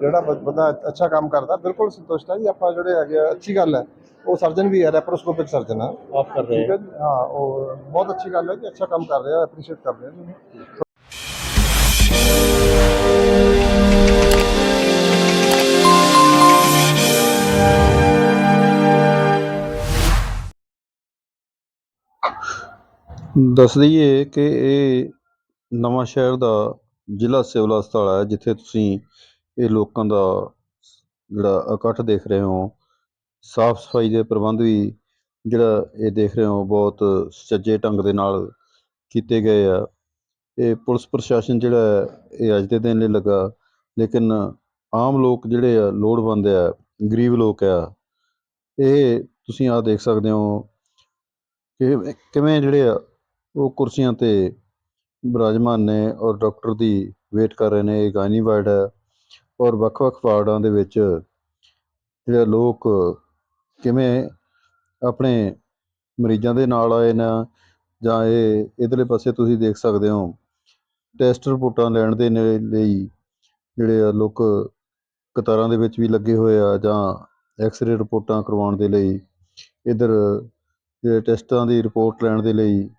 ਜਿਹੜਾ ਬੰਦਾ ਅੱਛਾ ਕੰਮ ਕਰਦਾ ਬਿਲਕੁਲ ਸੰਤੁਸ਼ਟ ਹੈ ਜੀ। ਆਪਾਂ ਜਿਹੜੇ ਹੈਗੇ ਅੱਛੀ ਗੱਲ ਹੈ। ਉਹ ਸਰਜਨ ਵੀ ਹੈ ਲੈਪਰੋਸਕੋਪਿਕ ਸਰਜਨ ਆ ਆਪ ਕਰ ਰਹੇ ਹੈ ਹਾਂ। ਉਹ ਬਹੁਤ ਅੱਛੀ ਗੱਲ ਹੈ ਕਿ ਅੱਛਾ ਕੰਮ ਕਰ ਰਿਹਾ ਐਪਰੀਸ਼ੀਏਟ ਕਰ ਰਿਹਾ ਦੱਸ ਦਈਏ ਕਿ ਇਹ ਨਵਾਂ ਸ਼ਹਿਰ ਦਾ ਜ਼ਿਲ੍ਹਾ ਸਿਵਲ ਹਸਪਤਾਲ ਹੈ ਜਿੱਥੇ ਤੁਸੀਂ ਇਹ ਲੋਕਾਂ ਦਾ ਜਿਹੜਾ ਇਕੱਠ ਦੇਖ ਰਹੇ ਹੋ ਸਾਫ਼ ਸਫ਼ਾਈ ਦੇ ਪ੍ਰਬੰਧ ਵੀ ਜਿਹੜਾ ਇਹ ਦੇਖ ਰਹੇ ਹੋ ਬਹੁਤ ਸੁਚੱਜੇ ਢੰਗ ਦੇ ਨਾਲ ਕੀਤੇ ਗਏ ਆ। ਇਹ ਪੁਲਿਸ ਪ੍ਰਸ਼ਾਸਨ ਜਿਹੜਾ ਹੈ, ਇਹ ਅੱਜ ਦੇ ਦਿਨ ਲਈ ਲੱਗਾ ਲੇਕਿਨ ਆਮ ਲੋਕ ਜਿਹੜੇ ਆ ਲੋੜਵੰਦ ਆ ਗਰੀਬ ਲੋਕ ਆ ਇਹ ਤੁਸੀਂ ਆ ਦੇਖ ਸਕਦੇ ਹੋ ਕਿ ਕਿਵੇਂ ਜਿਹੜੇ ਆ ਉਹ ਕੁਰਸੀਆਂ ਤੇ ਬਿਰਾਜਮਾਨ ਨੇ ਔਰ ਡਾਕਟਰ ਦੀ ਵੇਟ ਕਰ ਰਹੇ ਨੇ ਇਹ ਗਾਇਨੀ ਵਾਰਡ ਹੈ। ਔਰ ਵੱਖ-ਵੱਖ ਵਾਰਡਾਂ ਦੇ ਵਿੱਚ ਜਿਹੜੇ ਲੋਕ ਕਿਵੇਂ ਆਪਣੇ ਮਰੀਜ਼ਾਂ ਦੇ ਨਾਲ ਆਏ ਨੇ ਜਾਂ ਇਹ ਇਧਰਲੇ ਪਾਸੇ ਤੁਸੀਂ ਦੇਖ ਸਕਦੇ ਹੋ, ਟੈਸਟ ਰਿਪੋਰਟਾਂ ਲੈਣ ਦੇ ਨੇ- ਲਈ ਜਿਹੜੇ ਆ ਲੋਕ ਕਤਾਰਾਂ ਦੇ ਵਿੱਚ ਵੀ ਲੱਗੇ ਹੋਏ ਆ ਜਾਂ ਐਕਸ-ਰੇ ਰਿਪੋਰਟਾਂ ਕਰਵਾਉਣ ਦੇ ਲਈ, ਇਧਰ ਜਿਹੜੇ ਟੈਸਟਾਂ ਦੀ ਰਿਪੋਰਟ ਲੈਣ ਦੇ ਲਈ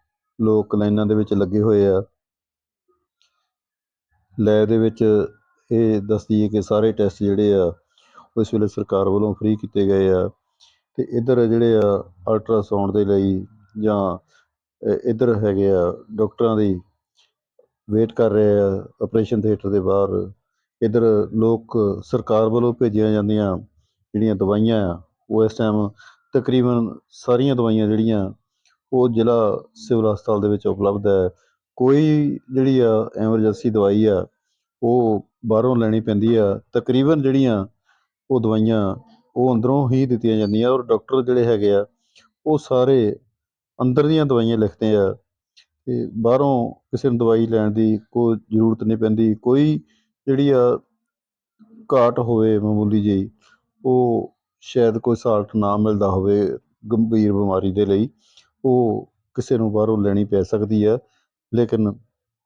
ਲੋਕ ਲਾਈਨਾਂ ਦੇ ਵਿੱਚ ਲੱਗੇ ਹੋਏ ਆ। ਲੈ ਦੇ ਵਿੱਚ ਇਹ ਦੱਸਦੀ ਹੈ ਕਿ ਸਾਰੇ ਟੈਸਟ ਜਿਹੜੇ ਆ ਉਹ ਇਸ ਵੇਲੇ ਸਰਕਾਰ ਵੱਲੋਂ ਫ੍ਰੀ ਕੀਤੇ ਗਏ ਆ ਅਤੇ ਇੱਧਰ ਜਿਹੜੇ ਆ ਅਲਟਰਾਸਾਊਂਡ ਦੇ ਲਈ ਜਾਂ ਇੱਧਰ ਹੈਗੇ ਆ ਡਾਕਟਰਾਂ ਦੀ ਵੇਟ ਕਰ ਰਹੇ ਆ ਆਪਰੇਸ਼ਨ ਥੀਏਟਰ ਦੇ ਬਾਹਰ, ਇੱਧਰ ਲੋਕ ਸਰਕਾਰ ਵੱਲੋਂ ਭੇਜੀਆਂ ਜਾਂਦੀਆਂ ਜਿਹੜੀਆਂ ਦਵਾਈਆਂ ਆ, ਉਹ ਇਸ ਟਾਈਮ ਤਕਰੀਬਨ ਸਾਰੀਆਂ ਦਵਾਈਆਂ ਜਿਹੜੀਆਂ ਉਹ ਜ਼ਿਲ੍ਹਾ ਸਿਵਲ ਹਸਪਤਾਲ ਦੇ ਵਿੱਚ ਉਪਲਬਧ ਹੈ। ਕੋਈ ਜਿਹੜੀ ਆ ਐਮਰਜੈਂਸੀ ਦਵਾਈ ਆ, ਉਹ ਬਾਹਰੋਂ ਲੈਣੀ ਪੈਂਦੀ ਆ, ਤਕਰੀਬਨ ਜਿਹੜੀਆਂ ਉਹ ਦਵਾਈਆਂ ਉਹ ਅੰਦਰੋਂ ਹੀ ਦਿੱਤੀਆਂ ਜਾਂਦੀਆਂ ਔਰ ਡਾਕਟਰ ਜਿਹੜੇ ਹੈਗੇ ਆ, ਉਹ ਸਾਰੇ ਅੰਦਰ ਦੀਆਂ ਦਵਾਈਆਂ ਲਿਖਦੇ ਆ ਤੇ ਬਾਹਰੋਂ ਕਿਸੇ ਨੂੰ ਦਵਾਈ ਲੈਣ ਦੀ ਕੋਈ ਜ਼ਰੂਰਤ ਨਹੀਂ ਪੈਂਦੀ, ਕੋਈ ਜਿਹੜੀ ਆ ਘਾਟ ਹੋਵੇ ਮਾਮੂਲੀ ਜਿਹੀ, ਉਹ ਸ਼ਾਇਦ ਕੋਈ ਸਾਲਟ ਨਾ ਮਿਲਦਾ ਹੋਵੇ ਗੰਭੀਰ ਬਿਮਾਰੀ ਦੇ ਲਈ, ਉਹ ਕਿਸੇ ਨੂੰ ਬਾਹਰੋਂ ਲੈਣੀ ਪੈ ਸਕਦੀ ਆ, ਲੇਕਿਨ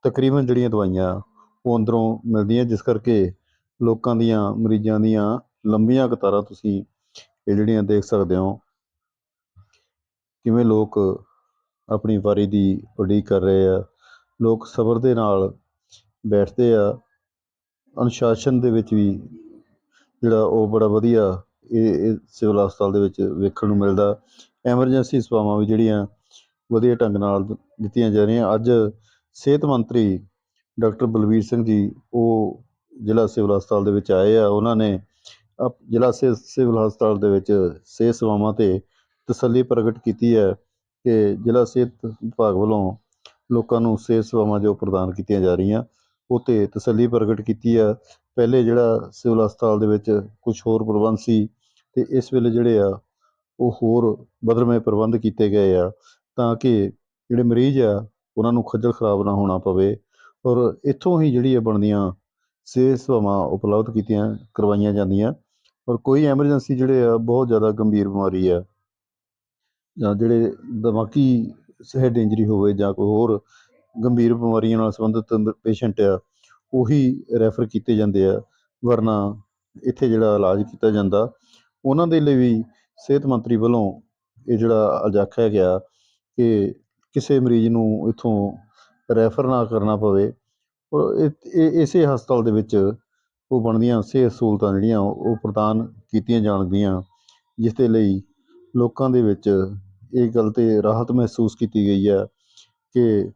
ਤਕਰੀਬਨ ਜਿਹੜੀਆਂ ਦਵਾਈਆਂ ਉਹ ਅੰਦਰੋਂ ਮਿਲਦੀਆਂ ਜਿਸ ਕਰਕੇ ਲੋਕਾਂ ਦੀਆਂ, ਮਰੀਜ਼ਾਂ ਦੀਆਂ ਲੰਬੀਆਂ ਕਤਾਰਾਂ ਤੁਸੀਂ ਇਹ ਜਿਹੜੀਆਂ ਦੇਖ ਸਕਦੇ ਹੋ। ਕਿਵੇਂ ਲੋਕ ਆਪਣੀ ਵਾਰੀ ਦੀ ਉਡੀਕ ਕਰ ਰਹੇ ਆ, ਲੋਕ ਸਬਰ ਦੇ ਨਾਲ ਬੈਠਦੇ ਆ। ਅਨੁਸ਼ਾਸਨ ਦੇ ਵਿੱਚ ਵੀ ਜਿਹੜਾ ਉਹ ਬੜਾ ਵਧੀਆ ਇਹ ਇਹ ਸਿਵਲ ਹਸਪਤਾਲ ਦੇ ਵਿੱਚ ਵੇਖਣ ਨੂੰ ਮਿਲਦਾ। ਐਮਰਜੈਂਸੀ ਸੇਵਾਵਾਂ ਵੀ ਜਿਹੜੀਆਂ ਵਧੀਆ ਢੰਗ ਨਾਲ ਦਿੱਤੀਆਂ ਜਾ ਰਹੀਆਂ। ਅੱਜ ਸਿਹਤ ਮੰਤਰੀ ਡਾਕਟਰ ਬਲਵੀਰ ਸਿੰਘ ਜੀ, ਉਹ ਜ਼ਿਲ੍ਹਾ ਸਿਵਲ ਹਸਪਤਾਲ ਦੇ ਵਿੱਚ ਆਏ ਆ। ਉਹਨਾਂ ਨੇ ਅਪ- ਜ਼ਿਲ੍ਹਾ ਸਿ- ਸਿਵਲ ਹਸਪਤਾਲ ਦੇ ਵਿੱਚ ਸਿਹਤ ਸੇਵਾਵਾਂ ਤੇ ਤਸੱਲੀ ਪ੍ਰਗਟ ਕੀਤੀ ਹੈ ਕਿ ਜ਼ਿਲ੍ਹਾ ਸਿਹਤ ਵਿਭਾਗ ਵੱਲੋਂ ਲੋਕਾਂ ਨੂੰ ਸਿਹਤ ਸੇਵਾਵਾਂ ਜੋ ਪ੍ਰਦਾਨ ਕੀਤੀਆਂ ਜਾ ਰਹੀਆਂ, ਉਹ 'ਤੇ ਤਸੱਲੀ ਪ੍ਰਗਟ ਕੀਤੀ ਆ ਪਹਿਲੇ ਜਿਹੜਾ ਸਿਵਲ ਹਸਪਤਾਲ ਦੇ ਵਿੱਚ ਕੁਝ ਹੋਰ ਪ੍ਰਬੰਧ ਸੀ ਤੇ ਇਸ ਵੇਲੇ ਜਿਹੜੇ ਆ, ਉਹ ਹੋਰ ਬਦਲਵੇਂ ਪ੍ਰਬੰਧ ਕੀਤੇ ਗਏ ਆ ਤਾਂ ਕਿ ਜਿਹੜੇ ਮਰੀਜ਼ ਆ, ਉਹਨਾਂ ਨੂੰ ਖੱਜਲ ਖਰਾਬ ਨਾ ਹੋਣਾ ਪਵੇ। ਔਰ ਇੱਥੋਂ ਹੀ ਜਿਹੜੀ ਇਹ ਬਣਦੀਆਂ ਸਿਹਤ ਸੇਵਾਵਾਂ ਉਪਲਬਧ ਕੀਤੀਆਂ, ਕਰਵਾਈਆਂ ਜਾਂਦੀਆਂ। ਔਰ ਕੋਈ ਐਮਰਜੈਂਸੀ ਜਿਹੜੇ ਆ, ਬਹੁਤ ਜ਼ਿਆਦਾ ਗੰਭੀਰ ਬਿਮਾਰੀ ਆ। ਜਾਂ ਜਿਹੜੇ ਦਿਮਾਗੀ ਹੈਡ ਇੰਜਰੀ ਹੋਵੇ ਜਾਂ ਕੋਈ ਹੋਰ ਗੰਭੀਰ ਬਿਮਾਰੀਆਂ ਨਾਲ ਸੰਬੰਧਿਤ ਪੇਸ਼ੈਂਟ ਆ, ਉਹੀ ਰੈਫਰ ਕੀਤੇ ਜਾਂਦੇ ਆ। ਵਰਨਾ ਇੱਥੇ ਜਿਹੜਾ ਇਲਾਜ ਕੀਤਾ ਜਾਂਦਾ, ਉਹਨਾਂ ਦੇ ਲਈ ਵੀ ਸਿਹਤ ਮੰਤਰੀ ਵੱਲੋਂ ਇਹ ਜਿਹੜਾ ਅੱਜ ਆਖਿਆ ਗਿਆ ਕਿ ਕਿਸੇ ਮਰੀਜ਼ ਨੂੰ ਇੱਥੋਂ ਰੈਫਰ ਨਾ ਕਰਨਾ ਪਵੇ ਔਰ ਇਸੇ ਹਸਪਤਾਲ ਦੇ ਵਿੱਚ ਉਹ ਬਣਦੀਆਂ ਸਿਹਤ ਸਹੂਲਤਾਂ ਜਿਹੜੀਆਂ ਉਹ ਪ੍ਰਦਾਨ ਕੀਤੀਆਂ ਜਾਣਗੀਆਂ ਜਿਸ ਦੇ ਲਈ ਲੋਕਾਂ ਦੇ ਵਿੱਚ ਇਹ ਗੱਲ ਤੇ ਰਾਹਤ ਮਹਿਸੂਸ ਕੀਤੀ ਗਈ ਹੈ ਕਿ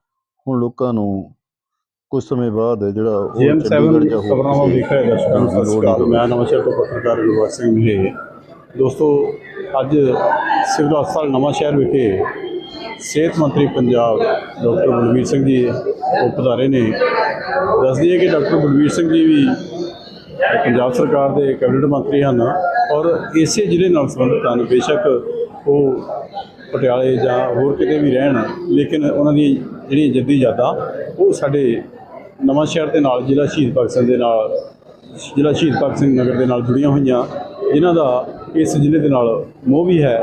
ਹੁਣ ਲੋਕਾਂ ਨੂੰ ਕੁਝ ਸਮੇਂ ਬਾਅਦ ਜਿਹੜਾ ਉਹ ਚੰਡੀਗੜ੍ਹ 7 ਜਾਂ ਖਬਰਾਂ ਨੂੰ ਕਿਸੇ ਦੇਖ ਰਹੇ ਦਰਸ਼ਕਾਂ ਨੂੰ ਜਾਣ ਸਤਿ ਦੀ ਸ਼੍ਰੀ ਲੋੜ ਨਹੀਂ ਅਕਾਲ ਪਵੇ। ਮੈਂ ਨਵਾਂਸ਼ਹਿਰ ਤੋਂ ਪੱਤਰਕਾਰ ਗੁਰਬਖਸ਼ ਸਿੰਘ ਮਿਲੇ ਦੋਸਤੋ ਅੱਜ ਸਿਵਲ ਹਸਪਤਾਲ ਨਵਾਂ ਸ਼ਹਿਰ ਵਿਖੇ ਸਿਹਤ ਮੰਤਰੀ ਪੰਜਾਬ ਡਾਕਟਰ ਬਲਵੀਰ ਸਿੰਘ ਜੀ ਉਹ ਪਧਾਰੇ ਨੇ ਦੱਸ ਦਈਏ ਕਿ ਡਾਕਟਰ ਬਲਵੀਰ ਸਿੰਘ ਜੀ ਵੀ ਪੰਜਾਬ ਸਰਕਾਰ ਦੇ ਕੈਬਨਿਟ ਮੰਤਰੀ ਹਨ ਔਰ ਇਸੇ ਜ਼ਿਲ੍ਹੇ ਨਾਲ ਸੰਬੰਧਿਤ ਹਨ। ਬੇਸ਼ੱਕ ਉਹ ਪਟਿਆਲੇ ਜਾਂ ਹੋਰ ਕਿਤੇ ਵੀ ਰਹਿਣ, ਲੇਕਿਨ ਉਹਨਾਂ ਦੀ ਜਿਹੜੀਆਂ ਜੱਦੀ ਯਾਦਾਂ ਉਹ ਸਾਡੇ ਨਵਾਂ ਸ਼ਹਿਰ ਦੇ ਨਾਲ ਜ਼ਿਲ੍ਹਾ ਸ਼ਹੀਦ ਭਗਤ ਸਿੰਘ ਦੇ ਨਾਲ, ਜ਼ਿਲ੍ਹਾ ਸ਼ਹੀਦ ਭਗਤ ਸਿੰਘ ਨਗਰ ਦੇ ਨਾਲ ਜੁੜੀਆਂ ਹੋਈਆਂ। ਜਿਨ੍ਹਾਂ ਦਾ ਇਸ ਜ਼ਿਲ੍ਹੇ ਦੇ ਨਾਲ ਮੋਹ ਵੀ ਹੈ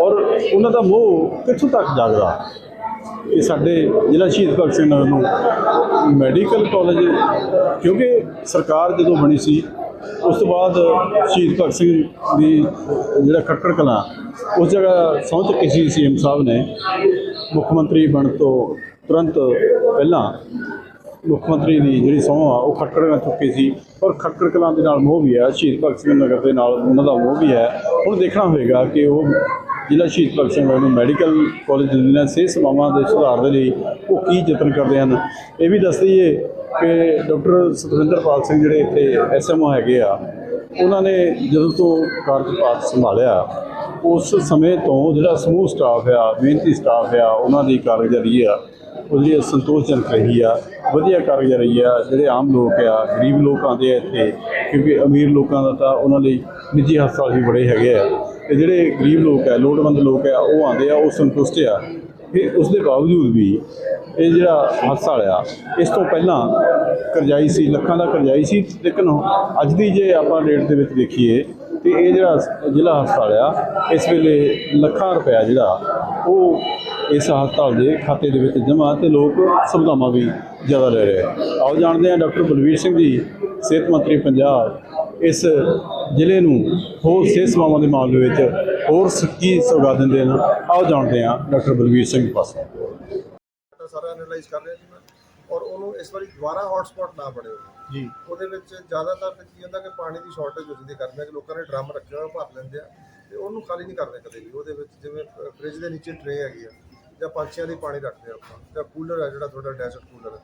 ਔਰ ਉਹਨਾਂ ਦਾ ਮੋਹ ਕਿੱਥੋਂ ਤੱਕ ਜਾਗਦਾ? ਕਿ ਸਾਡੇ ਜ਼ਿਲ੍ਹਾ ਸ਼ਹੀਦ ਭਗਤ ਸਿੰਘ ਨਗਰ ਨੂੰ ਮੈਡੀਕਲ ਕਾਲਜ, ਕਿਉਂਕਿ ਸਰਕਾਰ ਜਦੋਂ ਬਣੀ ਸੀ, ਉਸ ਤੋਂ ਬਾਅਦ ਸ਼ਹੀਦ ਭਗਤ ਸਿੰਘ ਦੀ ਜਿਹੜਾ ਖੱਟੜ ਕਲਾਂ, ਉਸ ਜਗ੍ਹਾ ਸਹੁੰ ਚੁੱਕੀ ਸੀ ਸੀਐਮ ਸਾਹਿਬ ਨੇ। ਮੁੱਖ ਮੰਤਰੀ ਬਣਨ ਤੋਂ ਤੁਰੰਤ ਪਹਿਲਾਂ ਮੁੱਖ ਮੰਤਰੀ ਦੀ ਜਿਹੜੀ ਸਹੁੰ ਆ, ਉਹ ਖੱਟੜ ਨਾਲ ਚੁੱਕੀ ਸੀ। ਔਰ ਖੱਟੜ ਕਲਾਂ ਦੇ ਨਾਲ ਮੋਹ ਵੀ ਹੈ। ਸ਼ਹੀਦ ਭਗਤ ਸਿੰਘ ਨਗਰ ਦੇ ਨਾਲ ਉਹਨਾਂ ਦਾ ਮੋਹ ਵੀ ਹੈ। ਹੁਣ ਦੇਖਣਾ ਹੋਵੇਗਾ ਕਿ ਉਹ ਜ਼ਿਲ੍ਹਾ ਸ਼ਹੀਦ ਭਗਤ ਸਿੰਘ ਨੂੰ ਮੈਡੀਕਲ ਕਾਲਜ ਦਿੰਦੇ ਨੇ ਸਿਹਤ ਸੇਵਾਵਾਂ ਦੇ ਸੁਧਾਰ ਦੇ ਲਈ ਉਹ ਕੀ ਯਤਨ ਕਰਦੇ ਹਨ? ਇਹ ਵੀ ਦੱਸ ਦਈਏ ਕਿ ਡਾਕਟਰ ਸਤਵਿੰਦਰਪਾਲ ਸਿੰਘ ਜਿਹੜੇ ਇੱਥੇ ਐਸਐਮਓ ਹੈਗੇ ਆ, ਉਹਨਾਂ ਨੇ ਜਦੋਂ ਤੋਂ ਕਾਰਜਪਾਤ ਸੰਭਾਲਿਆ, ਉਸ ਸਮੇਂ ਤੋਂ ਜਿਹੜਾ ਸਮੂਹ ਸਟਾਫ ਆ ਮਿਹਨਤੀ ਸਟਾਫ ਆ, ਉਹਨਾਂ ਦੀ ਕਾਰਗੁਜ਼ਾਰੀ ਆ। ਉਹ ਜਿਹੜੀ ਸੰਤੋਸ਼ਜਨਕ ਰਹੀ ਆ, ਵਧੀਆ ਕਾਰਗੁਜ਼ਾਰੀ ਆ, ਜਿਹੜੇ ਆਮ ਲੋਕ ਆ, ਗਰੀਬ ਲੋਕ ਆਉਂਦੇ ਆ ਇੱਥੇ, ਕਿਉਂਕਿ ਅਮੀਰ ਲੋਕਾਂ ਦਾ ਤਾਂ ਉਹਨਾਂ ਲਈ ਨਿੱਜੀ ਹਸਪਤਾਲ ਵੀ ਬੜੇ ਹੈਗੇ ਆ। ਤੇ ਜਿਹੜੇ ਗਰੀਬ ਲੋਕ ਆ, ਲੋੜਵੰਦ ਲੋਕ ਆ, ਉਹ ਆਉਂਦੇ ਆ, ਉਹ ਸੰਤੁਸ਼ਟ ਆ। ਫਿਰ ਉਸ ਦੇ ਬਾਵਜੂਦ ਵੀ ਇਹ ਜਿਹੜਾ ਹਸਪਤਾਲ ਆ, ਇਸ ਤੋਂ ਪਹਿਲਾਂ ਕਰਜ਼ਾਈ ਸੀ, ਲੱਖਾਂ ਦਾ ਕਰਜ਼ਾਈ ਸੀ, ਲੇਕਿਨ ਅੱਜ ਦੀ ਜੇ ਆਪਾਂ ਡੇਟ ਦੇ ਵਿੱਚ ਦੇਖੀਏ, ਤੇ ਇਹ ਜਿਹੜਾ ਜ਼ਿਲ੍ਹਾ ਹਸਪਤਾਲ ਆ, ਇਸ ਵੇਲੇ ਲੱਖਾਂ ਰੁਪਇਆ ਜਿਹੜਾ, ਉਹ ਇਸ ਹਸਪਤਾਲ ਦੇ ਖਾਤੇ ਦੇ ਵਿੱਚ ਜਮ੍ਹਾਂ ਤੇ ਲੋਕ ਸੁਵਿਧਾਵਾਂ ਵੀ ਜ਼ਿਆਦਾ ਲੈ ਰਹੇ ਆ। ਆਓ ਜਾਣਦੇ ਹਾਂ ਡਾਕਟਰ ਬਲਵੀਰ ਸਿੰਘ ਜੀ ਸਿਹਤ ਮੰਤਰੀ ਪੰਜਾਬ ਇਸ ਜ਼ਿਲ੍ਹੇ ਨੂੰ ਹੋਰ ਸਿਹਤ ਸੇਵਾਵਾਂ ਦੇ ਮਾਮਲੇ ਵਿੱਚ ਹੋਰ ਸ- ਕੀ ਸੌਗਾਤ ਦਿੰਦੇ ਨੇ ਆਓ ਜਾਣਦੇ ਹਾਂ ਡਾਕਟਰ ਬਲਵੀਰ ਸਿੰਘ ਪਾਸੋਂ। ਡਾਟਾ ਸਾਰਾ ਐਨਾਲਾਈਜ਼ ਕਰ ਰਿਹਾ ਜੀ ਮੈਂ ਔਰ ਉਹਨੂੰ ਇਸ ਵਾਰੀ ਦੁਬਾਰਾ ਹੌਟਸਪੌਟ ਨਾ ਬਣੇ ਜੀ। ਉਹਦੇ ਵਿੱਚ ਜ਼ਿਆਦਾਤਰ ਤਾਂ ਕੀ ਹੁੰਦਾ ਕਿ ਪਾਣੀ ਦੀ ਸ਼ਾਰਟੇਜ ਹੋ ਜਾਂਦੀ ਕਰਦੇ ਕਿ ਲੋਕਾਂ ਨੇ ਡਰਮ ਰੱਖਿਆ ਹੋਇਆ ਭਰ ਲੈਂਦੇ ਆ ਤੇ ਉਹਨੂੰ ਖਾਲੀ ਨਹੀਂ ਕਰਦੇ ਕਦੇ ਵੀ। ਉਹਦੇ ਵਿੱਚ ਜਿਵੇਂ ਫ੍ਰਿਜ ਦੇ ਨੀਚੇ ਟਰੇ ਹੈਗੀ ਆ ਜਾਂ ਪੰਛੀਆਂ ਲਈ ਪਾਣੀ ਰੱਖਦੇ ਆ ਆਪਾਂ, ਜਾਂ ਕੂਲਰ ਹੈ ਜਿਹੜਾ ਤੁਹਾਡਾ ਡੈਜ਼ਰਟ ਕੂਲਰ। ਹੈ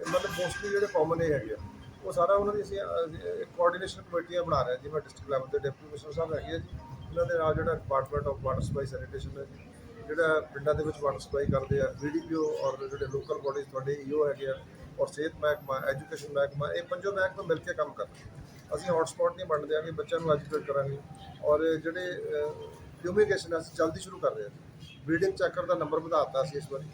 ਇਹ ਮਤਲਬ ਮੋਸਟਲੀ ਜਿਹੜੇ ਕਾਮਨ ਇਹ ਹੈਗੇ ਆ। ਉਹ ਸਾਰਾ ਉਹਨਾਂ ਦੀ ਅਸੀਂ ਕੋਆਰਡੀਨੇਸ਼ਨ ਕਮੇਟੀਆਂ ਬਣਾ ਰਹੇ ਹਾਂ ਜਿਵੇਂ ਡਿਸਟ੍ਰਿਕਟ ਲੈਵਲ ਤੇ ਡਿਪਟੀ ਕਮਿਸ਼ਨਰ ਸਾਹਿਬ ਹੈਗੇ ਆ ਜੀ। ਇਹਨਾਂ ਦੇ ਨਾਲ ਜਿਹੜਾ department of water supply sanitation ਹੈ ਜਿਹੜਾ ਪਿੰਡਾਂ ਦੇ ਵਿੱਚ ਵਾਟਰ ਸਪਲਾਈ ਕਰਦੇ ਆ ਬੀਡੀਪੀਓ ਔਰ ਜਿਹੜੇ ਲੋਕਲ ਬਾਡੀਜ਼ ਤੁਹਾਡੇ ਈਓ ਹੈਗੇ ਆ, ਔਰ ਸਿਹਤ ਮਹਿਕਮਾ ਐਜੂਕੇਸ਼ਨ ਮਹਿਕਮਾ, ਇਹ ਪੰਜੋ ਮਹਿਕਮੇ ਮਿਲ ਕੇ ਕੰਮ ਕਰਦੇ ਅਸੀਂ ਹੌਟਸਪੌਟ ਨਹੀਂ ਬਣਦੇ ਦਿਆਂਗੇ ਬੱਚਿਆਂ ਨੂੰ ਐਜੂਕੇਟ ਕਰਾਂਗੇ। ਔਰ ਜਿਹੜੇ ਫਿਊਮੀਗੇਸ਼ਨ ਅਸੀਂ ਜਲਦੀ ਸ਼ੁਰੂ ਕਰ ਰਹੇ ਹਾਂ ਬਰੀਡਿੰਗ ਚੱਕਰ ਦਾ ਨੰਬਰ ਵਧਾਤਾ ਅਸੀਂ ਇਸ ਵਾਰੀ।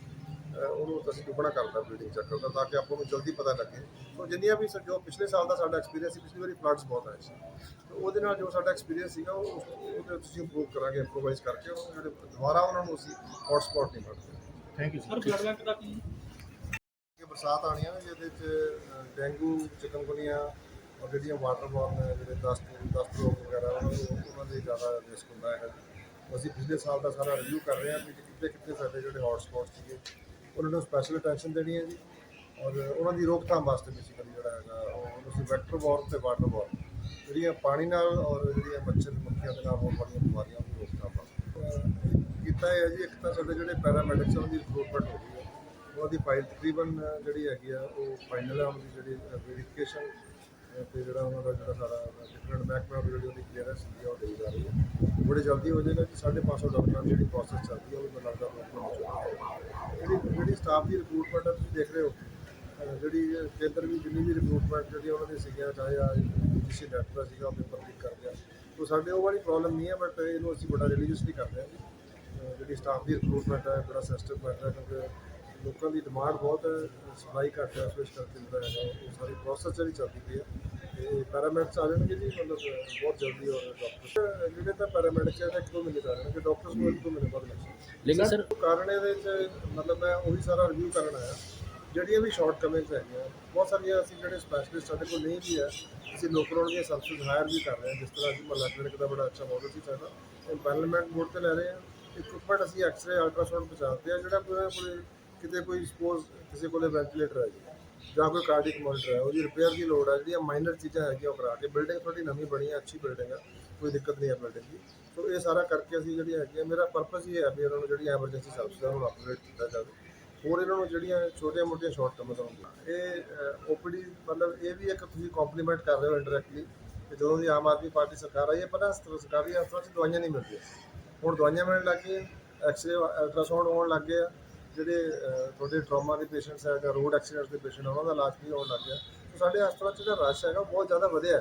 ਉਹਨੂੰ ਅਸੀਂ ਦੁੱਗਣਾ ਕਰਤਾ ਬਰੀਡਿੰਗ ਚੱਕਰ ਦਾ ਤਾਂ ਕਿ ਆਪਾਂ ਨੂੰ ਜਲਦੀ ਪਤਾ ਲੱਗੇ। ਸੋ ਜਿੰਨੀਆਂ ਵੀ ਸ- ਜੋ ਪਿਛਲੇ ਸਾਲ ਦਾ ਸਾਡਾ ਐਕਸਪੀਰੀਅੰਸ ਸੀ ਪਿਛਲੀ ਵਾਰੀ ਫਲੱਡਸ ਬਹੁਤ ਆਏ ਸੀ। ਉਹਦੇ ਨਾਲ ਜੋ ਸਾਡਾ ਐਕਸਪੀਰੀਅੰਸ ਸੀਗਾ ਉਹ ਉਹਦੇ ਵਿੱਚ ਅਸੀਂ ਇੰਪਰੂਵ ਕਰਾਂਗੇ ਇੰਪਰੋਵਾਈਜ਼ ਕਰਕੇ ਉਹ ਜਿਹੜੇ ਦੁਬਾਰਾ ਉਹਨਾਂ ਨੂੰ ਅਸੀਂ ਹੌਟਸਪੌਟ ਨਹੀਂ ਬਣਦੇ thank you sir blood bank ਦਾ ਕੀ? ਕਿ ਬਰਸਾਤ ਆਣੀ ਆ ਨਾ ਜਿਹਦੇ ਚ ਅ, ਡੇਂਗੂ ਚਿਕਨਗੁਨੀਆ ਔਰ ਜਿਹੜੀਆਂ ਵਾਟਰ ਬੋਰਨ ਜਿਹੜੇ ਦਸਤ ਦਸਤ ਰੋਗ ਵਗੈਰਾ ਉਹਨਾਂ ਨੂੰ ਉਹਨਾਂ ਦੇ ਜ਼ਿਆਦਾ ਰਿਸਕ ਹੁੰਦਾ ਹੈ। ਅਸੀਂ ਪਿਛਲੇ ਸਾਲ ਦਾ ਸਾਰਾ ਰਿਵਿਊ ਕਰ ਰਹੇ ਹਾਂ ਕਿ ਕਿੱਥੇ ਕਿੱਥੇ ਸਾਡੇ ਜਿਹੜੇ ਹੌਟ ਸਪੌਟ ਸੀਗੇ ਉਹਨਾਂ ਨੂੰ ਸਪੈਸ਼ਲ ਅਟੈਂਸ਼ਨ ਦੇਣੀ ਹੈ ਜੀ। ਔਰ ਉਹਨਾਂ ਦੀ ਰੋਕਥਾਮ ਵਾਸਤੇ ਬੇਸਿਕਲੀ ਜਿਹੜਾ ਹੈਗਾ ਉਹ ਅਸੀਂ ਵੈਕਟਰ ਬੋਰਨ ਤੇ ਵਾਟਰ ਬੋਰਨ ਜਿਹੜੀਆਂ ਪਾਣੀ ਨਾਲ ਔਰ ਜਿਹੜੀਆਂ ਮੱਛਰ ਮੱਖੀਆਂ ਦੇ ਨਾਲ ਹੋਣ ਵਾਲੀਆਂ ਬਿਮਾਰੀਆਂ ਦੀ ਰੋਕਥਾਮ ਵਾਸਤੇ। ਅ, ਕੀਤਾ ਹੈ ਜੀ ਇੱਕ ਤਾਂ ਸਾਡੇ ਜਿਹੜੇ ਪੈਰਾਮੈਡਿਕਸ ਉਹਨਾਂ ਦੀ ਰਿਕਰੂਟਮੈਂਟ ਹੋ ਗਈ ਹੈ। ਉਹਨਾਂ ਦੀ ਫਾਈਲ ਤਕਰੀਬਨ ਜਿਹੜੀ ਹੈਗੀ ਆ ਉਹ ਫਾਈਨਲ ਹੈ ਉਹਨਾਂ ਦੀ ਜਿਹੜੀ ਵੈਰੀਫਿਕੇਸ਼ਨ ਤੇ ਜਿਹੜਾ ਉਹਨਾਂ ਦਾ ਜਿਹੜਾ ਸਾਰਾ ਡਿਫਰੈਂਟ ਮਹਿਕਮਾ ਦੀ ਜਿਹੜੀ ਉਹਦੀ ਕਲੀਅਰੈਂਸ ਹੁੰਦੀ ਆ ਉਹ ਦੇਈ ਜਾ ਰਹੀ ਹੈ। ਬੜੇ ਜਲਦੀ ਹੋ ਜਾਏਗਾ ਕਿ 550 ਡਾਕਟਰਾਂ ਦੀ ਜਿਹੜੀ ਪ੍ਰੋਸੈਸ ਚੱਲਦੀ ਹੈ, ਉਹ ਮੈਨੂੰ ਲੱਗਦਾ ਬਹੁਤ ਹੋ ਹੈ ਜਿਹੜੀ ਜਿਹੜੀ ਸਟਾਫ ਦੀ ਰਿਕਰੂਟਮੈਂਟ ਹੈ ਤੁਸੀਂ ਦੇਖ ਰਹੇ ਹੋ। ਜਿਹੜੀ ਕੇਂਦਰ ਵੀ, ਜਿੰਨੀ ਵੀ ਰਿਕਰੂਟਮੈਂਟ ਜਿਹੜੀ ਉਹਨਾਂ ਦੇ ਸੀਗੀਆਂ, ਚਾਹੇ ਆ ਕਿਸੇ ਡਾਕਟਰ ਦਾ ਸੀਗਾ, ਉਹ ਪੇਪਰ ਲੀਕ ਕਰ ਗਿਆ ਸੋ ਸਾਡੇ, ਉਹ ਵਾਲੀ ਪ੍ਰੋਬਲਮ ਨਹੀਂ ਹੈ ਬਟ ਇਹਨੂੰ ਅਸੀਂ ਬੜਾ ਰਿਲੀਜੀਅਸਲੀ ਕਰਦੇ ਹਾਂ ਜੀ। ਜਿਹੜੀ ਸਟਾਫ ਦੀ ਰਿਕਰੂਟਮੈਂਟ ਹੈ ਬੜਾ ਸੈਂਸਿਟਿਵ ਮੈਟਰ ਹੈ ਕਿਉਂਕਿ ਲੋਕਾਂ ਦੀ ਡਿਮਾਂਡ ਬਹੁਤ ਹੈ ਸਪਲਾਈ ਘੱਟ ਹੈ ਉਸ ਕਰਕੇ ਜਿਹੜਾ ਹੈਗਾ ਉਹ ਸਾਰੀ ਪ੍ਰੋਸੈਸ ਜਿਹੜੀ ਚੱਲਦੀ ਪਈ ਹੈ। ਤੇ ਪੈਰਾਮੈਡਿਕਸ ਆ ਜਾਣਗੇ ਜੀ ਮਤਲਬ ਬਹੁਤ ਜਲਦੀ ਔਰ ਡਾਕਟਰ ਜਿਹੜੇ ਤਾਂ ਪੈਰਾਮੈਡਿਕਸ ਹੈ ਇੱਕ ਦੋ ਮਹੀਨੇ ਦਾ ਜਾਣਗੇ ਡਾਕਟਰਸ ਨੂੰ ਇੱਕ ਦੋ ਮਹੀਨੇ ਬਾਅਦ ਲੱਗਣਗੇ ਲੇਕਿਨ ਸਰ ਕਾਰਨ ਇਹਦੇ ਚ ਮਤਲਬ ਮੈਂ ਉਹੀ ਸਾਰਾ ਰਿਵਿਊ ਕਰਨ ਆਇਆ ਜਿਹੜੀਆਂ ਵੀ ਸ਼ਾਰਟ ਕਮਿੰਗਸ ਹੈਗੀਆਂ ਬਹੁਤ ਸਾਰੀਆਂ ਅਸੀਂ ਜਿਹੜੇ ਸਪੈਸ਼ਲਿਸਟ ਸਾਡੇ ਕੋਲ ਨਹੀਂ ਵੀ ਹੈ ਅਸੀਂ ਲੋਕਲ ਦੀਆਂ ਸਰਵਿਸ ਹਾਇਰ ਵੀ ਕਰ ਰਹੇ ਹਾਂ ਜਿਸ ਤਰ੍ਹਾਂ ਕਿ ਮਹੱਲਾ ਕਲੀਨਿਕ ਦਾ ਬੜਾ ਅੱਛਾ ਮਾਡਲ ਸੀ ਸਾਡਾ। ਇੰਪੈਨਲਮੈਂਟ ਬੋਰਡ ਤੇ ਲੈ ਰਹੇ ਹਾਂ। ਇਕਵਿਪਮੈਂਟ ਅਸੀਂ ਐਕਸ-ਰੇ ਅਲਟਰਾਸਾਊਂਡ ਪਹੁੰਚਾਉਂਦੇ ਆ ਜਿਹੜਾ ਕੋਈ ਕੋਲੇ ਕਿਤੇ ਕੋਈ ਸਪੋਜ਼ ਕਿਸੇ ਕੋਲੇ ਵੈਂਟੀਲੇਟਰ ਹੈ ਜੀ, ਜਾਂ ਕੋਈ ਕਾਰਡਿਕ ਮੋਨੀਟਰ ਹੈ, ਉਹਦੀ ਰਿਪੇਅਰ ਦੀ ਲੋੜ ਹੈ, ਜਿਹੜੀਆਂ ਮਾਈਨਰ ਚੀਜ਼ਾਂ ਹੈਗੀਆਂ ਉਹ ਕਰਾ ਕੇ ਬਿਲਡਿੰਗ ਥੋੜੀ ਨਵੀਂ ਬਣੀ ਹੈ, ਅੱਛੀ ਬਿਲਡਿੰਗ ਹੈ, ਕੋਈ ਦਿੱਕਤ ਨਹੀਂ ਹੈ ਬਿਲਡਿੰਗ ਦੀ। ਸੋ ਇਹ ਸਾਰਾ ਕਰਕੇ ਅਸੀਂ ਜਿਹੜੀ ਹੈਗੀ ਮੇਰਾ ਪਰਪਸ ਇਹ ਹੈ ਵੀ ਉਹਨਾਂ ਨੂੰ ਜਿਹੜੀਆਂ ਐਮਰਜੈਂਸੀ ਸਰਵਿਸ ਨੂੰ ਅਪਗ੍ਰੇਡ ਕੀਤਾ ਜਾਵੇ। ਹੋਰ ਇਹਨਾਂ ਨੂੰ ਜਿਹੜੀਆਂ ਛੋਟੀਆਂ ਮੋਟੀਆਂ ਸ਼ਾਰਟ ਕਮਸ ਹੁੰਦੀਆਂ ਇਹ ਓਪੀਡੀ ਮਤਲਬ ਇਹ ਵੀ ਇੱਕ ਤੁਸੀਂ ਕੰਪਲੀਮੈਂਟ ਕਰ ਰਹੇ ਹੋ ਇੰਡਾਇਰੈਕਟਲੀ ਕਿ ਜਦੋਂ ਦੀ ਆਮ ਆਦਮੀ ਪਾਰਟੀ ਸਰਕਾਰ ਆਈ ਹੈ, ਪਹਿਲਾਂ ਸਰਕਾਰੀ ਹਸਪਤਾਲਾਂ 'ਚ ਦਵਾਈਆਂ ਨਹੀਂ ਮਿਲਦੀਆਂ। ਹੁਣ ਦਵਾਈਆਂ ਮਿਲਣ ਲੱਗ ਗਈਆਂ ਐਕਸਰੇ ਅਲਟਰਾਸਾਊਂਡ ਹੋਣ ਲੱਗ ਗਏ ਆ। ਜਿਹੜੇ ਤੁਹਾਡੇ ਟਰਾਮਾ ਦੇ ਪੇਸ਼ੈਂਟਸ ਹੈ ਜਾਂ ਰੋਡ ਐਕਸੀਡੈਂਟਸ ਦੇ ਪੇਸ਼ੈਂਟ ਉਹਨਾਂ ਦਾ ਇਲਾਜ ਵੀ ਹੋਣ ਲੱਗ ਗਿਆ। ਸਾਡੇ ਹਸਪਤਾਲਾਂ 'ਚ ਜਿਹੜਾ ਰਸ਼ ਹੈਗਾ ਬਹੁਤ ਜ਼ਿਆਦਾ ਵਧਿਆ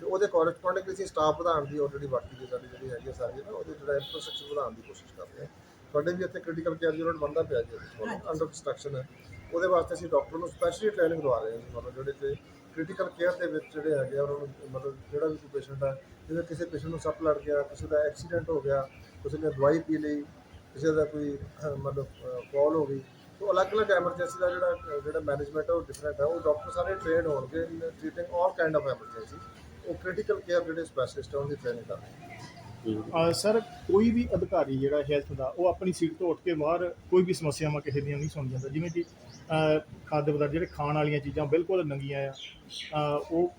ਤੇ ਉਹਦੇ ਕੋਰਸਪੋਂਡਿੰਗ ਅਸੀਂ ਸਟਾਫ ਵਧਾਉਣ ਦੀ ਆਲਰੇਡੀ ਬਾਕੀ ਦੀ ਸਾਡੀ ਜਿਹੜੀ ਹੈਗੀ ਸਾਰੀ ਨਾ ਉਹਦੇ ਜਿਹੜਾ ਇਨਫਰਾਸਟ੍ਰਕਚਰ ਵਧਾਉਣ ਦੀ ਕੋਸ਼ਿਸ਼ ਕਰ ਰਹੇ ਹਾਂ। ਤੁਹਾਡੇ ਵੀ ਇੱਥੇ ਕ੍ਰਿਟੀਕਲ ਕੇਅਰ ਯੂਨਿਟ ਬਣਦਾ ਪਿਆ ਜੀ ਅੰਡਰ ਕੰਸਟਰਕਸ਼ਨ ਹੈ। ਉਹਦੇ ਵਾਸਤੇ ਅਸੀਂ ਡਾਕਟਰ ਨੂੰ ਸਪੈਸ਼ਲੀ ਟ੍ਰੇਨਿੰਗ ਦਵਾ ਰਹੇ ਹਾਂ ਮਤਲਬ ਜਿਹੜੇ ਤੇ ਕ੍ਰਿਟੀਕਲ ਕੇਅਰ ਦੇ ਵਿੱਚ ਜਿਹੜੇ ਹੈਗੇ ਆ ਉਹਨਾਂ ਨੂੰ ਮਤਲਬ ਜਿਹੜਾ ਵੀ ਕੋਈ ਪੇਸ਼ੈਂਟ ਹੈ ਜਿਵੇਂ ਕਿਸੇ ਪੇਸ਼ੈਂਟ ਨੂੰ ਸੱਟ ਲੜ ਗਿਆ ਕਿਸੇ ਦਾ ਐਕਸੀਡੈਂਟ ਹੋ ਗਿਆ ਕਿਸੇ ਨੇ ਦਵਾਈ ਪੀ ਲਈ ਕਿਸੇ ਦਾ ਕੋਈ ਅਹ, ਮਤਲਬ ਕਾਲ ਹੋ ਗਈ ਸੋ ਅਲੱਗ-ਅਲੱਗ ਐਮਰਜੈਂਸੀ ਦਾ ਜਿਹੜਾ ਜਿਹੜਾ ਮੈਨੇਜਮੈਂਟ ਹੈ ਉਹ ਡਿਫਰੈਂਟ ਹੈ। ਉਹ ਡਾਕਟਰ ਸਾਰੇ ਟ੍ਰੇਨਡ ਹੋਣਗੇ in treating all kind of emergency ਉਹ ਕ੍ਰਿਟੀਕਲ ਕੇਅਰ ਜਿਹੜੇ ਸਪੈਸ਼ਲਿਸਟ ਆ ਉਹਦੀ ਟ੍ਰੇਨਿੰਗ ਕਰਦੇ ਰਹੇ ਅ, ਸਰ ਕੋਈ ਵੀ ਅਧਿਕਾਰੀ ਜਿਹੜਾ ਹੈਲਥ ਦਾ ਉਹ ਆਪਣੀ ਸੀਟ ਤੋਂ ਉੱਠ ਕੇ ਬਾਹਰ ਕੋਈ ਵੀ ਸਮੱਸਿਆਵਾਂ ਕਿਸੇ ਦੀਆਂ ਨਹੀਂ ਸੁਣ ਜਾਂਦਾ ਜਿਵੇਂ ਕਿ ਅ, ਖਾद्य ਪਦਾਰਥ ਜਿਹੜੇ ਖਾਣ ਵਾਲੀਆਂ ਚੀਜ਼ਾਂ ਬਿਲਕੁਲ ਨੰਗੀਆਂ ਆ। ਉਹ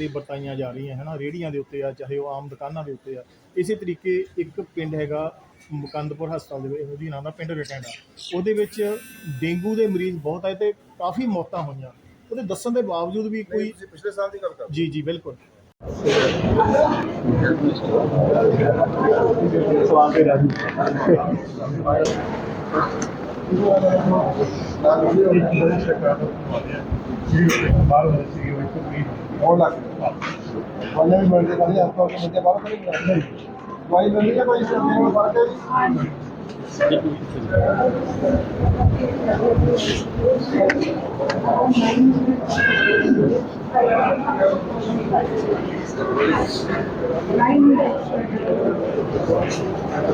ਹੀ ਵਰਤਾਈਆਂ ਜਾ ਰਹੀਆਂ ਹੈ ਨਾ ਰੇਹੜੀਆਂ ਦੇ ਉੱਤੇ ਆ ਚਾਹੇ ਉਹ ਆਮ ਦੁਕਾਨਾਂ ਦੇ ਉੱਤੇ ਆ। ਇਸੇ ਤਰੀਕੇ ਇੱਕ ਪਿੰਡ ਹੈਗਾ ਮੁਕੰਦਪੁਰ ਹਸਪਤਾਲ ਦੇ ਵਿੱਚ ਉਹਦੀ ਨਾਮ ਦਾ ਪਿੰਡ ਰਿਟੈਂਡਾ ਉਹਦੇ ਵਿੱਚ ਡੇਂਗੂ ਦੇ ਮਰੀਜ਼ ਬਹੁਤ ਆਏ ਤੇ ਕਾਫੀ ਮੌਤਾਂ ਹੋਈਆਂ। ਉਹਦੇ ਦੱਸਣ ਦੇ ਬਾਵਜੂਦ ਵੀ ਕੋਈ ਪਿਛਲੇ ਸਾਲ ਦੀ ਗੱਲ ਕਰ ਜੀ ਜੀ ਬਿਲਕੁਲ। ਹੋਰ ਲੱਗ ਉਹਨੇ ਮਿਲਦੇ ਹੈ ਕੋਈ ਸਰਦੀ ਨੂੰ ਫ਼ਰਕ ਹੈ ਜੀ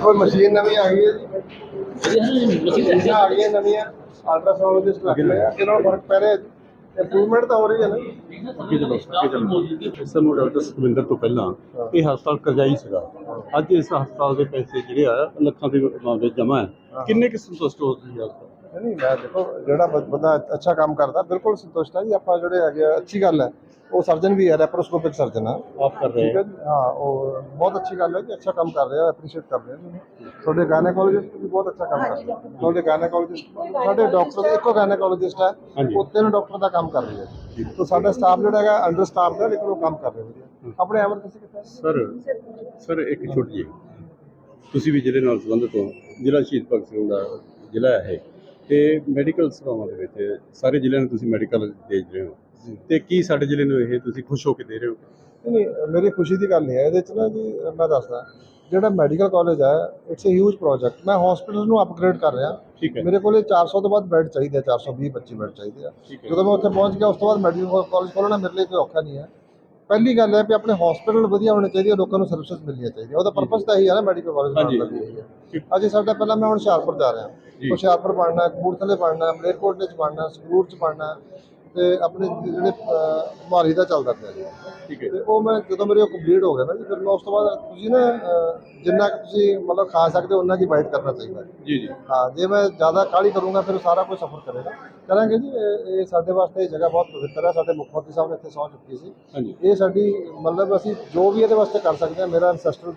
ਕੋਈ ਮਸ਼ੀਨ ਨਵੀਂ ਆ ਗਈ ਹੈ ਜੀ? ਮਸ਼ੀਨਾਂ ਆ ਗਈਆਂ ਨਵੀਆਂ। ਅਲਟਰਾਸਾਊਂਡ ਲੱਗ ਰਿਹਾ ਇਹਨਾਂ ਨੂੰ ਫ਼ਰਕ ਪੈ ਰਿਹਾ ਇੰਪਰੂਵਮੈਂਟ ਤਾਂ ਹੋ ਰਹੀ ਹੈ ਨਾ। ਅੱਗੇ ਚਲੋ ਅੱਗੇ ਚਲੋ। ਸਾਨੂੰ ਡਾਕਟਰ ਸੁਖਵਿੰਦਰ ਤੋਂ ਪਹਿਲਾਂ ਇਹ ਹਸਪਤਾਲ ਕਰਜਾਈ ਸੀਗਾ। ਅੱਜ ਇਸ ਹਸਪਤਾਲ ਦੇ ਪੈਸੇ ਜਿਹੜੇ ਆ ਲੱਖਾਂ ਦੇ ਵਿੱਚ ਜਮ੍ਹਾਂ ਹੈ। ਕਿੰਨੇ ਕਿ ਸੰਤੁਸ਼ਟ ਹੋ ਤੁਸੀਂ ਹਸਪਤਾਲ? ਨਹੀਂ ਮੈਂ ਦੇਖੋ ਜਿਹੜਾ ਬੰਦਾ ਅੱਛਾ ਕੰਮ ਕਰਦਾ ਬਿਲਕੁਲ ਸੰਤੁਸ਼ਟ ਹਾਂ ਜੀ ਆਪਾਂ ਜਿਹੜੇ ਹੈਗੇ ਆ, ਅੱਛੀ ਗੱਲ ਹੈ। ਉਹ ਸਰਜਨ ਵੀ ਹੈ ਰੈਪਰੋਸਕੋਪਿਕ ਸਰਜਨ ਆ ਆਪ ਕਰ ਰਹੇ ਹੈ ਜੀ? ਹਾਂ ਉਹ ਬਹੁਤ ਅੱਛੀ ਗੱਲ ਹੈ ਜੀ ਅੱਛਾ ਕੰਮ ਕਰ ਰਿਹਾ ਐਪਰੀਸ਼ੀਏਟ ਕਰ ਰਿਹਾ ਜੀ। ਤੁਹਾਡੇ ਗਾਇਨੋਕੋਲੋਜਿਸਟ ਵੀ ਬਹੁਤ ਅੱਛਾ ਕੰਮ ਕਰ ਰਹੇ। ਆ। ਤੁਹਾਡੇ ਗਾਇਨੋਕੋਲੋਜਿਸਟ ਸਾਡੇ ਡਾਕਟਰ ਇੱਕੋ ਗਾਇਨੋਕੋਲੋਜਿਸਟ ਹੈ। ਉਹ ਤਿੰਨ ਡਾਕਟਰ ਦਾ ਕੰਮ ਕਰ ਰਹੀ ਹੈ। ਤਾਂ ਸਾਡਾ ਸਟਾਫ ਜਿਹੜਾ ਹੈਗਾ ਅੰਡਰ ਸਟਾਫ ਦਾ ਲੇਕਿਨ ਉਹ ਕੰਮ ਕਰ ਰਿਹਾ ਵਧੀਆ ਆਪਣੇ ਐਮਰਜੈਂਸੀ ਕਿੱਥੇ ਸਰ ਸਰ ਇੱਕ ਛੋਟੀ ਜਿਹੀ ਤੁਸੀਂ ਵੀ ਜ਼ਿਲ੍ਹੇ ਨਾਲ ਸੰਬੰਧਿਤ ਹੋ ਜ਼ਿਲ੍ਹਾ ਸ਼ਹੀਦ ਭਗਤ ਸਿੰਘ ਦਾ ਜ਼ਿਲ੍ਹਾ ਹੈ। ਤੇ ਮੈਡੀਕਲ ਸੇਵਾਵਾਂ ਦੇ ਵਿੱਚ ਸਾਰੇ ਜ਼ਿਲ੍ਹਿਆਂ ਨੂੰ ਤੁਸੀਂ ਮੈਡੀਕਲ ਭੇਜ ਰਹੇ ਹੋ। ਤੇ ਕੀ ਸਾਡੇ ਜ਼ਿਲ੍ਹੇ ਨੂੰ ਇਹ ਤੁਸੀਂ ਖੁਸ਼ ਹੋ ਕੇ ਦੇ ਰਹੇ ਹੋ? ਨਹੀਂ ਮੇਰੀ ਖੁਸ਼ੀ ਦੀ ਗੱਲ ਨਹੀਂ ਹੈ। ਇਹਦੇ ਚ ਨਾ ਜੀ ਮੈਂ ਦੱਸਦਾ ਜਿਹੜਾ ਮੈਡੀਕਲ ਕਾਲਜ ਹੈ ਇਟਸ ਅ ਹਿਊਜ ਪ੍ਰੋਜੈਕਟ ਮੈਂ ਹਸਪੀਟਲ ਨੂੰ ਅਪਗ੍ਰੇਡ ਕਰ ਰਿਹਾ। ਠੀਕ ਹੈ। ਮੇਰੇ ਕੋਲੇ 400 ਤੋਂ ਵੱਧ ਬੈੱਡ ਚਾਹੀਦੇ ਆ 420 25 ਬੈੱਡ ਚਾਹੀਦੇ ਆ। ਜਦੋਂ ਮੈਂ ਉੱਥੇ ਪਹੁੰਚ ਗਿਆ ਉਸ ਤੋਂ ਬਾਅਦ ਮੈਡੀਕਲ ਕਾਲਜ ਖੋਲ੍ਹਣਾ ਮੇਰੇ ਲਈ ਕੋਈ ਔਖਾ ਨਹੀਂ ਹੈ। ਪਹਿਲੀ ਗੱਲ ਹੈ ਕਿ ਆਪਣੇ ਹਸਪੀਟਲ ਵਧੀਆ ਹੋਣੇ ਚਾਹੀਦੇ ਆ ਲੋਕਾਂ ਨੂੰ ਸਰਵਿਸਿਜ਼ ਮਿਲਣੀਆਂ ਚਾਹੀਦੀਆਂ। ਉਹਦਾ ਪਰਪਸ ਤਾਂ ਇਹੀ ਹੈ ਨਾ ਮੈਡੀਕਲ ਕਾਲਜ। ਬਣਾਉਣ ਦਾ ਅੱਜ ਸਾਡਾ ਪਹਿਲਾਂ ਮੈਂ ਹੁਣ ਹੁਸ਼ਿਆਰਪੁਰ ਜਾ ਰਿਹਾ। ਹੁਸ਼ਿਆਰਪੁਰ ਪੜ੍ਹਨਾ ਕਪੂਰਥਲੇ ਪੜ੍ਹਨਾ ਮਲੇਰਕੋਟਲੇ ਚ ਪੜ੍ਹਨਾ ਸੰਗਰੂਰ ਚ ਪੜ੍ਹਨਾ ਤੇ ਆਪਣੇ ਜਿਹੜੇ ਮੁਹਾਲੀ ਦਾ ਚੱਲਦਾ ਪਿਆ ਜੀ। ਠੀਕ ਹੈ ਤੇ ਉਹ ਮੈਂ ਜਦੋਂ ਮੇਰੇ ਉਹ ਕੰਪਲੀਟ ਹੋ ਗਿਆ ਨਾ ਜੀ ਫਿਰ ਮੈਂ ਉਸ ਤੋਂ ਬਾਅਦ ਤੁਸੀਂ ਨਾ ਜਿੰਨਾ ਕੁ ਤੁਸੀਂ ਮਤਲਬ ਖਾ ਸਕਦੇ ਹੋ ਉਹਨਾਂ ਕੀ ਵਾਈਟ ਕਰਨਾ ਚਾਹੀਦਾ। ਜੀ ਜੀ। ਹਾਂ ਜੇ ਮੈਂ ਜ਼ਿਆਦਾ ਕਾਹਲੀ ਕਰੂੰਗਾ ਫਿਰ ਸਾਰਾ ਕੁਝ ਸਫਰ ਕਰੇਗਾ। ਕਰਾਂਗੇ ਜੀ ਇਹ ਸਾਡੇ ਵਾਸਤੇ ਇਹ ਜਗ੍ਹਾ ਬਹੁਤ ਪਵਿੱਤਰ ਹੈ। ਸਾਡੇ ਮੁੱਖ ਮੰਤਰੀ ਸਾਹਿਬ ਨੇ ਇੱਥੇ ਸਹੁੰ ਚੁੱਕੀ ਸੀ। ਇਹ ਸਾਡੀ ਮਤਲਬ ਅਸੀਂ ਜੋ ਵੀ ਇਹਦੇ ਵਾਸਤੇ ਕਰ ਸਕਦੇ ਹਾਂ ਮੇਰਾ ਅਨਸੈਸਟਰ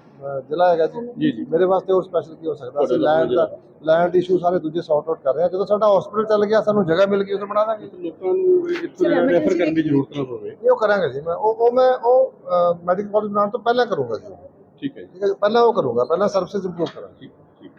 ਜ਼ਿਲ੍ਹਾ ਹੈਗਾ ਜੀ। ਮੇਰੇ ਵਾਸਤੇ ਹੋਰ ਸਪੈਸ਼ਲ ਕੀ ਹੋ ਸਕਦਾ? ਅਸੀਂ ਲੈਂਡ ਦਾ ਲੈਂਡ ਇਸ਼ੂ ਸਾਰੇ ਦੂਜੇ ਸੌਰਟ ਆਊਟ ਕਰ ਰਹੇ ਹਾਂ। ਜਦੋਂ ਸਾਡਾ ਹਸਪੀਟਲ ਚੱਲ ਗਿਆ ਸਾਨੂੰ ਜਗ੍ਹਾ ਮਿਲ ਗਈ ਉਸ ਬਣਾ ਦਾਂਗੇ। ਲੋਕਾਂ ਨੂੰ ਇੱਥੋਂ ਰੈਫਰ ਕਰਨ ਦੀ ਜ਼ਰੂਰਤ ਨਾ ਪਵੇ। ਇਹ ਉਹ ਕਰਾਂਗੇ ਜੀ। ਮੈਂ ਉਹ ਉਹ ਮੈਂ ਉਹ ਮੈਡੀਕਲ ਕਾਲਜ ਬਣਾਉਣ ਤੋਂ ਪਹਿਲਾਂ ਕਰੂੰਗਾ ਜੀ। ਠੀਕ ਹੈ ਜੀ। ਠੀਕ ਹੈ ਜੀ। ਪਹਿਲਾਂ ਉਹ ਕਰੂੰਗਾ। ਪਹਿਲਾਂ ਸਰਵਿਸਿਜ਼ ਇੰਪਰੂਵ ਕਰਾਂਗਾ। ਠੀਕ ਠੀਕ।